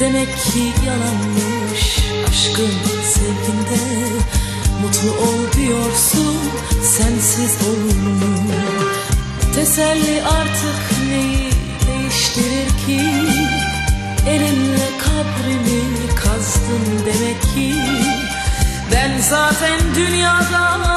Demek ki yalanmış aşkın sevginde Mutlu ol diyorsun sensiz olur? Teselli artık neyi değiştirir ki Elinle kabrimi kazdın demek ki Ben zaten dünyada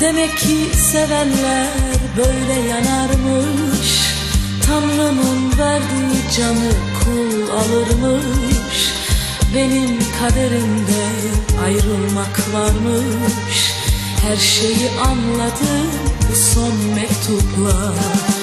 Demek ki sevenler böyle yanarmış. Tanrı'nın verdiği canı kul alırmış. Benim kaderimde ayrılmak varmış. Her şeyi anladım bu son mektupla